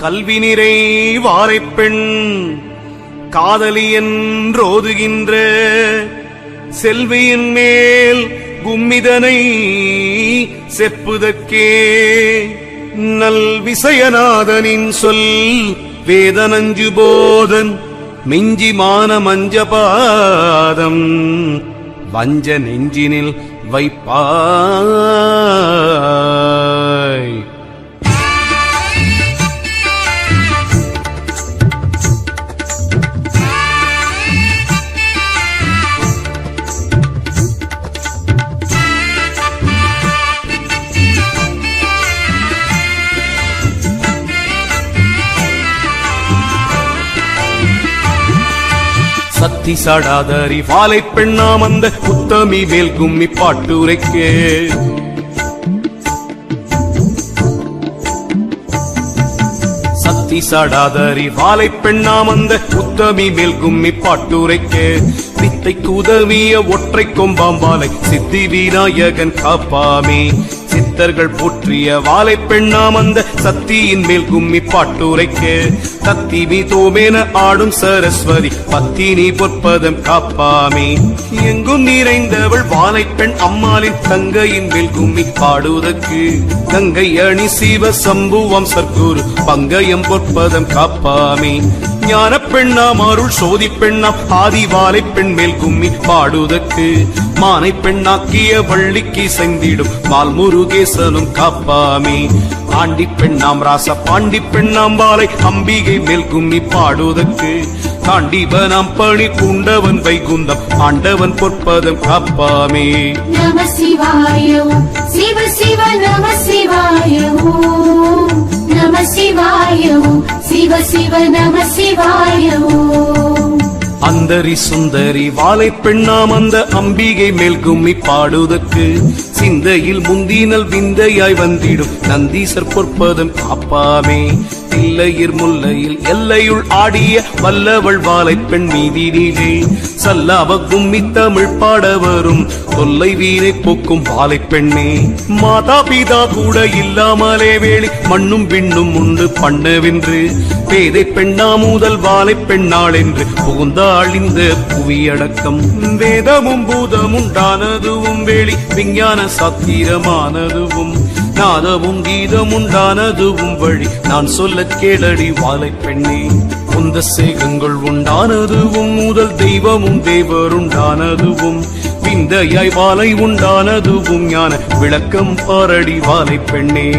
கல்வி நிறை வாரைப்பெண் காதலி என்றோதுகின்ற செல்வியின் மேல் கும்மிதனை செப்புதற்கே நல் விசயநாதனின் சொல் வேதனஞ்சு போதன் மிஞ்சி மான மஞ்சபாதம் வஞ்ச நெஞ்சினில் வைப்பா சத்தி சாடாதரி வாலை பெண்ணாம் அந்த உத்தமி மேல் கும்மி பாட்டுரைக்கே. சத்தி சாடாதரி வாலை பெண்ணாம் அந்த உத்தமி மேல் கும்மி பாட்டுரைக்கே. வித்தை உதவிய ஒற்றை கொம்பாம்பாலை சித்தி விநாயகன் காப்பாமே. சித்தர்கள் போற்றிய வாலை பெண்ணாம் அந்த சத்தியின் மேல் கும்மி பாட்டுரைக்கு தத்தி மீ தோமேன ஆடும் சரஸ்வதி பத்தினி பொற்பதம் காப்பாமே. எங்கும் நிறைந்தவள் வாலை பெண் அம்மாளின் தங்கையின் மேல் கும்மி பாடுவதற்கு கங்கை அணி சிவ சம்புவம் சர்க்குரு பங்கயம் பொற்பதம் காப்பாமே. ஞான பெண்ணாம் அருள் சோதி பெண்ணாம் ஆதி பெண் மேல் கும்மி பாடுவதற்கு மானை பெண்ணாக்கிய வள்ளிக்கு செந்திடும். பால் முருகேசனும் காப்பாமே. ஆண்டி பெண்ணாம் ராச பாண்டி பெண்ணாம் பாலை அம்பிகை மேல் கும்மி பாடுவதற்கு. தாண்டிவனாம் பணி பூண்டவன் வைகுந்தம் ஆண்டவன் பொற்பதம் காப்பாமே. நம சிவாயோ சிவ சிவ நம சிவாயோ நம சிவாயோ சிவ சிவ நம சிவாயோ அந்தரி சுந்தரி வாலை பெண்ணாம் அந்த அம்பிகை மேல் கும்மி பாடுவதற்கு சிந்தையில் முந்தினல் விந்தையாய் வந்திடும் நந்தீசர் பொற்பதம் காப்பாமே. தில்லையிர் முல்லையில் எல்லையுள் ஆடிய வல்லவள் வாழை பெண் மீதினிலே. சல்லாவ கும்மி தமிழ் பாட வரும் தொல்லை வீரை போக்கும் வாழை பெண்ணே. மாதா பிதா கூட இல்லாமலே வேளி மண்ணும் விண்ணும் உண்டு பண்ணவென்று பேதை பெண்ணா முதல் வாழை பெண்ணாள் என்று புகுந்தாள் இந்த புவியடக்கம். வேதமும் பூதமும் தானதுவும் வேலி விஞ்ஞான சாத்திரமானதுவும். நாதமும் கீதமுண்டானதுவும் வழி. நான் சொல்ல கேளடி வாழை பெண்ணே. உந்த சேகங்கள் உண்டானதுவும் முதல் தெய்வமும் தேவருண்டானதுவும். விந்தையாய் வாழை உண்டானதுவும் ஞான. விளக்கம் பாரடி வாழை பெண்ணே.